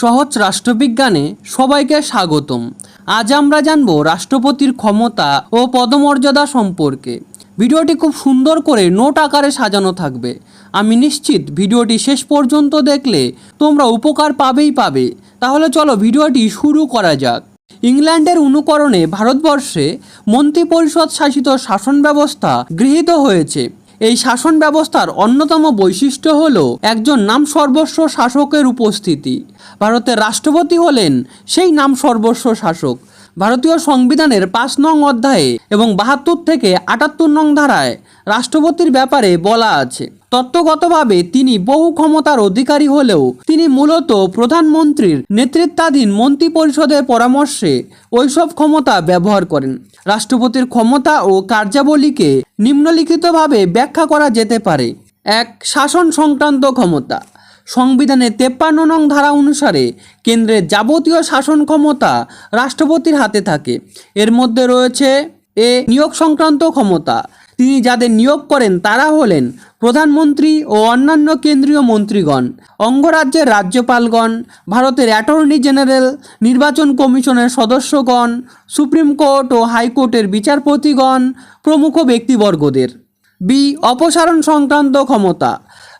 সহজ রাষ্ট্রবিজ্ঞানে সবাইকে স্বাগতম। আজ আমরা জানব রাষ্ট্রপতির ক্ষমতা ও পদমর্যাদা সম্পর্কে। ভিডিওটি খুব সুন্দর করে নোট আকারে সাজানো থাকবে। আমি নিশ্চিত ভিডিওটি শেষ পর্যন্ত দেখলে তোমরা উপকার পাবেই পাবে। তাহলে চলো ভিডিওটি শুরু করা যাক। ইংল্যান্ডের অনুকরণে ভারতবর্ষে মন্ত্রিপরিষদ শাসিত শাসন ব্যবস্থা গৃহীত হয়েছে। এই শাসন ব্যবস্থার অন্যতম বৈশিষ্ট্য হল একজন নাম সর্বস্ব শাসকের উপস্থিতি। ভারতের রাষ্ট্রপতি হলেন সেই নাম সর্বস্ব শাসক। ভারতীয় সংবিধানের পাঁচ নং অধ্যায়ে এবং বাহাত্তর থেকে আটাত্তর নং ধারায় রাষ্ট্রপতির ব্যাপারে বলা আছে। তত্ত্বগতভাবে তিনি বহু ক্ষমতার অধিকারী হলেও তিনি মূলত প্রধানমন্ত্রীর নেতৃত্বাধীন মন্ত্রী পরিষদের পরামর্শে ওইসব ক্ষমতা ব্যবহার করেন। রাষ্ট্রপতির ক্ষমতা ও কার্যাবলীকে নিম্নলিখিতভাবে ব্যাখ্যা করা যেতে পারে। এক, শাসন সংক্রান্ত ক্ষমতা। সংবিধানের তেপ্পান্ন নং ধারা অনুসারে কেন্দ্রের যাবতীয় শাসন ক্ষমতা রাষ্ট্রপতির হাতে থাকে। এর মধ্যে রয়েছে এ নিয়োগ সংক্রান্ত ক্ষমতা। তিনি যাদের নিয়োগ করেন তারা হলেন প্রধানমন্ত্রী ও অন্যান্য কেন্দ্রীয় মন্ত্রীগণ, অঙ্গরাজ্যের রাজ্যপালগণ, ভারতের অ্যাটর্নি জেনারেল, নির্বাচন কমিশনের সদস্যগণ, সুপ্রিম কোর্ট ও হাইকোর্টের বিচারপতিগণ প্রমুখ ব্যক্তিবর্গদের। বি. অপসারণ সংক্রান্ত ক্ষমতা।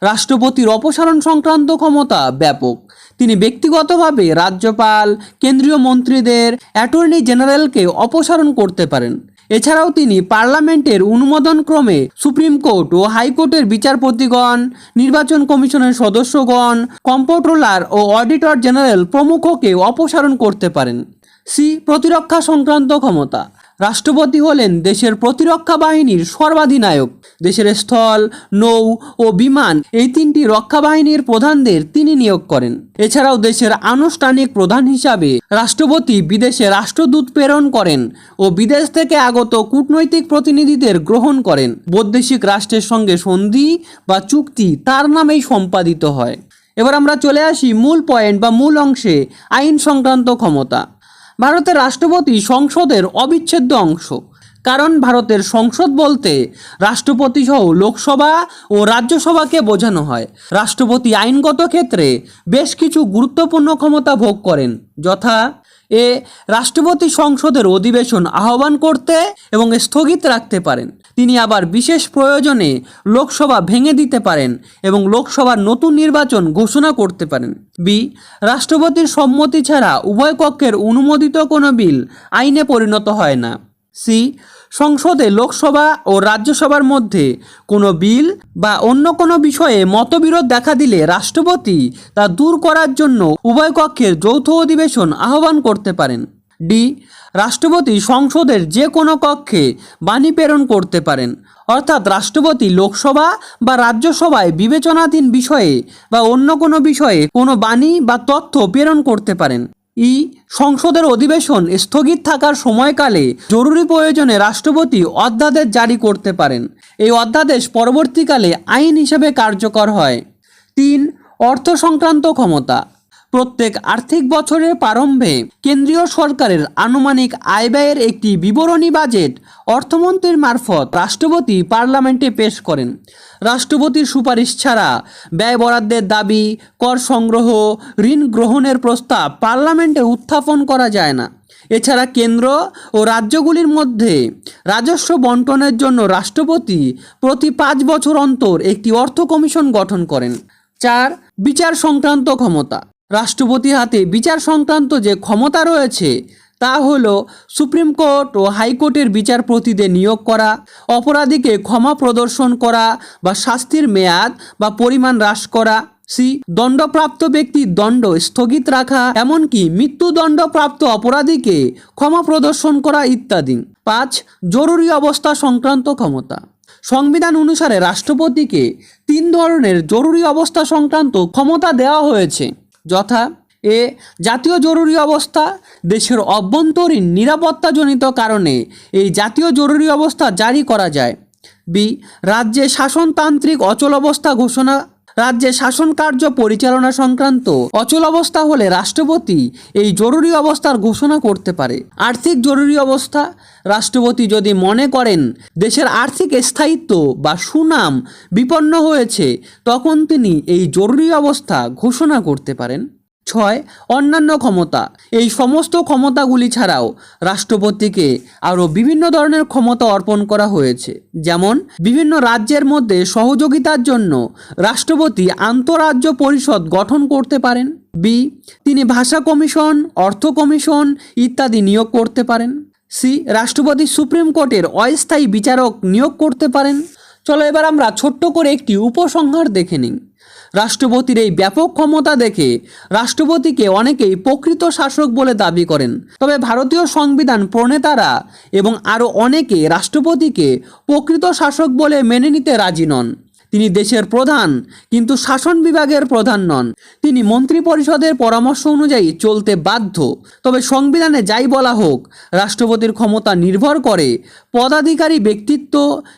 রাষ্ট্রপতির অপসারণ সংক্রান্ত ক্ষমতা ব্যাপক। তিনি ব্যক্তিগতভাবে রাজ্যপাল, কেন্দ্রীয় মন্ত্রীদের অ্যাটর্নি জেনারেলকে অপসারণ করতে পারেন। এছাড়াও তিনি পার্লামেন্টের অনুমোদন ক্রমে সুপ্রিম কোর্ট ও হাইকোর্টের বিচারপতিগণ, নির্বাচন কমিশনের সদস্যগণ, কম্পোট্রোলার ও অডিটর জেনারেল প্রমুখকে অপসারণ করতে পারেন। সি, প্রতিরক্ষা সংক্রান্ত ক্ষমতা। রাষ্ট্রপতি হলেন দেশের প্রতিরক্ষা বাহিনীর সর্বাধিনায়ক। দেশের স্থল, নৌ ও বিমান এই তিনটি রক্ষা বাহিনীর প্রধানদের তিনি নিয়োগ করেন। এছাড়াও দেশের আনুষ্ঠানিক প্রধান হিসাবে রাষ্ট্রপতি বিদেশে রাষ্ট্রদূত প্রেরণ করেন ও বিদেশ থেকে আগত কূটনৈতিক প্রতিনিধিদের গ্রহণ করেন। বৈদেশিক রাষ্ট্রের সঙ্গে সন্ধি বা চুক্তি তার নামেই সম্পাদিত হয়। এবার আমরা চলে আসি মূল পয়েন্ট বা মূল অংশে আইন সংক্রান্ত ক্ষমতা। ভারতের রাষ্ট্রপতি সংসদের অবিচ্ছেদ্য অংশ। কারণ ভারতের সংসদ বলতে রাষ্ট্রপতি সহ লোকসভা ও রাজ্যসভাকে বোঝানো হয়। রাষ্ট্রপতি আইনগত ক্ষেত্রে বেশ কিছু গুরুত্বপূর্ণ ক্ষমতা ভোগ করেন, যথা এ রাষ্ট্রপতি সংসদের অধিবেশন আহ্বান করতে এবং স্থগিত রাখতে পারেন। তিনি আবার বিশেষ প্রয়োজনে লোকসভা ভেঙে দিতে পারেন এবং লোকসভার নতুন নির্বাচন ঘোষণা করতে পারেন। বি. রাষ্ট্রপতির সম্মতি ছাড়া উভয় কক্ষের অনুমোদিত কোনো বিল আইনে পরিণত হয় না। সি. সংসদে লোকসভা ও রাজ্যসভার মধ্যে কোনো বিল বা অন্য কোনো বিষয়ে মতবিরোধ দেখা দিলে রাষ্ট্রপতি তা দূর করার জন্য উভয় কক্ষের যৌথ অধিবেশন আহ্বান করতে পারেন। ডি. রাষ্ট্রপতি সংসদের যে কোনো কক্ষে বাণী প্রেরণ করতে পারেন। অর্থাৎ রাষ্ট্রপতি লোকসভা বা রাজ্যসভায় বিবেচনাধীন বিষয়ে বা অন্য কোনো বিষয়ে কোনো বাণী বা তথ্য প্রেরণ করতে পারেন। ই সংসদের অধিবেশন স্থগিত থাকার সময়কালে জরুরি প্রয়োজনে রাষ্ট্রপতি অধ্যাদেশ জারি করতে পারেন। এই অধ্যাদেশ পরবর্তীকালে আইন হিসেবে কার্যকর হয়। তিন অর্থ সংক্রান্ত ক্ষমতা। প্রত্যেক আর্থিক বছরের প্রারম্ভে কেন্দ্রীয় সরকারের আনুমানিক আয় ব্যয়ের একটি বিবরণী বাজেট অর্থমন্ত্রীর মারফত রাষ্ট্রপতি পার্লামেন্টে পেশ করেন। রাষ্ট্রপতির সুপারিশ ছাড়া ব্যয় বরাদ্দের দাবি, কর সংগ্রহ, ঋণ গ্রহণের প্রস্তাব পার্লামেন্টে উত্থাপন করা যায় না। এছাড়া কেন্দ্র ও রাজ্যগুলির মধ্যে রাজস্ব বন্টনের জন্য রাষ্ট্রপতি প্রতি পাঁচ বছর অন্তর একটি অর্থ কমিশন গঠন করেন। চার, বিচার সংক্রান্ত ক্ষমতা। রাষ্ট্রপতির হাতে বিচার সংক্রান্ত যে ক্ষমতা রয়েছে, তা হল সুপ্রিম কোর্ট ও হাইকোর্টের বিচারপতিদের নিয়োগ করা, অপরাধীকে ক্ষমা প্রদর্শন করা বা শাস্তির মেয়াদ বা পরিমাণ হ্রাস করা, সি, দণ্ডপ্রাপ্ত ব্যক্তির দণ্ড স্থগিত রাখা, এমনকি মৃত্যুদণ্ডপ্রাপ্ত অপরাধীকে ক্ষমা প্রদর্শন করা ইত্যাদি। পাঁচ, জরুরি অবস্থা সংক্রান্ত ক্ষমতা। সংবিধান অনুসারে রাষ্ট্রপতিকে তিন ধরনের জরুরি অবস্থা সংক্রান্ত ক্ষমতা দেওয়া হয়েছে। যথা এ জাতীয় জরুরি অবস্থা দেশের অভ্যন্তরীণ নিরাপত্তাজনিত কারণে এই জাতীয় জরুরি অবস্থা জারি করা যায়। বি, রাজ্যে শাসনতান্ত্রিক অচল অবস্থা ঘোষণা রাজ্যে শাসন কার্য পরিচালনা সংক্রান্ত অচল অবস্থা হলে রাষ্ট্রপতি এই জরুরি অবস্থার ঘোষণা করতে পারে। আর্থিক জরুরি অবস্থা? রাষ্ট্রপতি যদি মনে করেন দেশের আর্থিক স্থায়িত্ব বা সুনাম বিপন্ন হয়েছে, তখন তিনি এই জরুরি অবস্থা ঘোষণা করতে পারেন। ছয় অন্যান্য ক্ষমতা। এই সমস্ত ক্ষমতাগুলি ছাড়াও রাষ্ট্রপতিকে আরও বিভিন্ন ধরনের ক্ষমতা অর্পণ করা হয়েছে। যেমন, বিভিন্ন রাজ্যের মধ্যে সহযোগিতার জন্য রাষ্ট্রপতি আন্তঃরাজ্য পরিষদ গঠন করতে পারেন। বি, তিনি ভাষা কমিশন, অর্থ কমিশন ইত্যাদি নিয়োগ করতে পারেন। সি, রাষ্ট্রপতি সুপ্রিম কোর্টের অস্থায়ী বিচারক নিয়োগ করতে পারেন। চলো এবার আমরা ছোট্ট করে একটি উপসংহার দেখে নিই। রাষ্ট্রপতির এই ব্যাপক ক্ষমতা দেখে রাষ্ট্রপতিকে অনেকেই প্রকৃত শাসক বলে দাবি করেন। তবে ভারতীয় সংবিধান প্রণেতারা এবং আরও অনেকে রাষ্ট্রপতিকে প্রকৃত শাসক বলে মেনে নিতে রাজি নন। তিনি দেশের প্রধান, কিন্তু শাসন বিভাগের প্রধান নন। তিনি মন্ত্রী পরিষদের পরামর্শ অনুযায়ী চলতে বাধ্য। তবে সংবিধানে যাই বলা হোক, রাষ্ট্রপতির ক্ষমতা নির্ভর করে পদাধিকারী ব্যক্তিত্ব,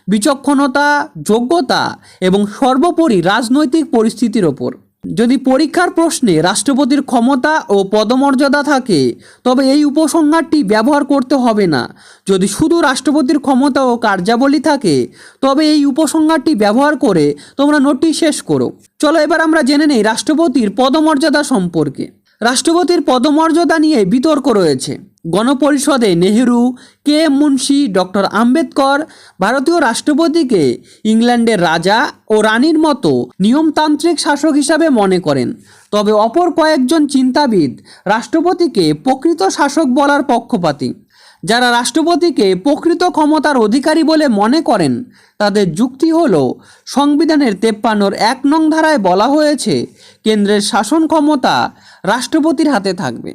বিচক্ষণতা, যোগ্যতা এবং সর্বোপরি রাজনৈতিক পরিস্থিতির ওপর। যদি পরীক্ষার প্রশ্নে রাষ্ট্রপতির ক্ষমতা ও পদমর্যাদা থাকে, তবে এই উপসংহারটি ব্যবহার করতে হবে না। যদি শুধু রাষ্ট্রপতির ক্ষমতা ও কার্যাবলী থাকে, তবে এই উপসংহারটি ব্যবহার করে তোমরা নোটটি শেষ করো। চলো এবার আমরা জেনে নেই রাষ্ট্রপতির পদমর্যাদা সম্পর্কে। রাষ্ট্রপতির পদমর্যাদা নিয়ে বিতর্ক রয়েছে। গণপরিষদে নেহেরু, কে মুন্সি, ডক্টর আম্বেদকর, ভারতীয় রাষ্ট্রপতিকে ইংল্যান্ডের রাজা ও রানীর মতো নিয়মতান্ত্রিক শাসক হিসাবে মনে করেন। তবে অপর কয়েকজন চিন্তাবিদ রাষ্ট্রপতিকে প্রকৃত শাসক বলার পক্ষপাতী। যারা রাষ্ট্রপতিকে প্রকৃত ক্ষমতার অধিকারী বলে মনে করেন, তাদের যুক্তি হল, সংবিধানের তেপ্পান্নর এক নং ধারায় বলা হয়েছে, কেন্দ্রের শাসন ক্ষমতা রাষ্ট্রপতির হাতে থাকবে।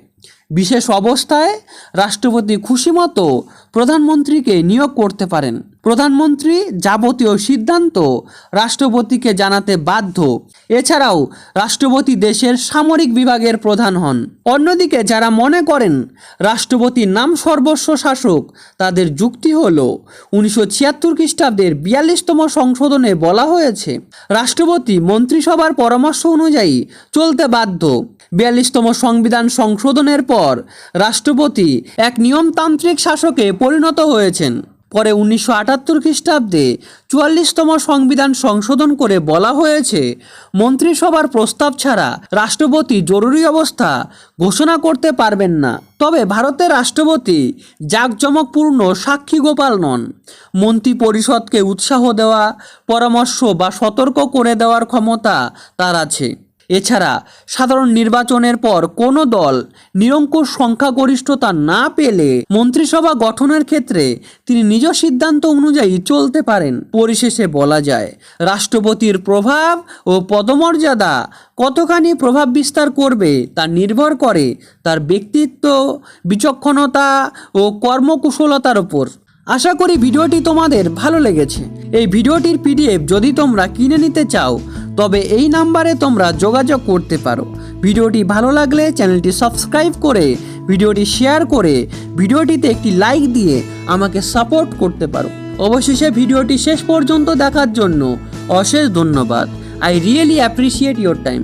বিশেষ অবস্থায় রাষ্ট্রপতি খুশিমতো প্রধানমন্ত্রীকে নিয়োগ করতে পারেন। প্রধানমন্ত্রী যাবতীয় সিদ্ধান্ত রাষ্ট্রপতিকে জানাতে বাধ্য। এছাড়াও রাষ্ট্রপতি দেশের সামরিক বিভাগের প্রধান হন। অন্যদিকে যারা মনে করেন রাষ্ট্রপতির নাম সর্বস্ব শাসক, তাদের যুক্তি হল, উনিশশো ছিয়াত্তর খ্রিস্টাব্দের বিয়াল্লিশতম সংশোধনে বলা হয়েছে, রাষ্ট্রপতি মন্ত্রিসভার পরামর্শ অনুযায়ী চলতে বাধ্য। বিয়াল্লিশতম সংবিধান সংশোধনের পর রাষ্ট্রপতি এক নিয়মতান্ত্রিক শাসকে পরিণত হয়েছেন। পরে উনিশশো আটাত্তর খ্রিস্টাব্দে চুয়াল্লিশতম সংবিধান সংশোধন করে বলা হয়েছে, মন্ত্রিসভার প্রস্তাব ছাড়া রাষ্ট্রপতি জরুরি অবস্থা ঘোষণা করতে পারবেন না। তবে ভারতের রাষ্ট্রপতি জাঁকজমকপূর্ণ সাক্ষী গোপাল নন। মন্ত্রী পরিষদকে উৎসাহ দেওয়া, পরামর্শ বা সতর্ক করে দেওয়ার ক্ষমতা তার আছে। এছাড়া সাধারণ নির্বাচনের পর কোনো দল নিরঙ্কুশ সংখ্যাগরিষ্ঠতা না পেলে মন্ত্রিসভা গঠনের ক্ষেত্রে তিনি নিজ সিদ্ধান্ত অনুযায়ী চলতে পারেন। পরিশেষে বলা যায়, রাষ্ট্রপতির প্রভাব ও পদমর্যাদা কতখানি প্রভাব বিস্তার করবে তা নির্ভর করে তার ব্যক্তিত্ব, বিচক্ষণতা ও কর্মকুশলতার ওপর আশা করি ভিডিওটি তোমাদের ভালো লেগেছে। এই ভিডিওটির পিডিএফ যদি তোমরা কিনে নিতে চাও তবে এই নাম্বারে তোমরা যোগাযোগ করতে পারো। ভিডিওটি ভালো লাগলে চ্যানেলটি সাবস্ক্রাইব করে, ভিডিওটি শেয়ার করে, ভিডিওটিতে একটি লাইক দিয়ে আমাকে সাপোর্ট করতে পারো। অবশেষে ভিডিওটি শেষ পর্যন্ত দেখার জন্য অশেষ ধন্যবাদ। I really appreciate your time.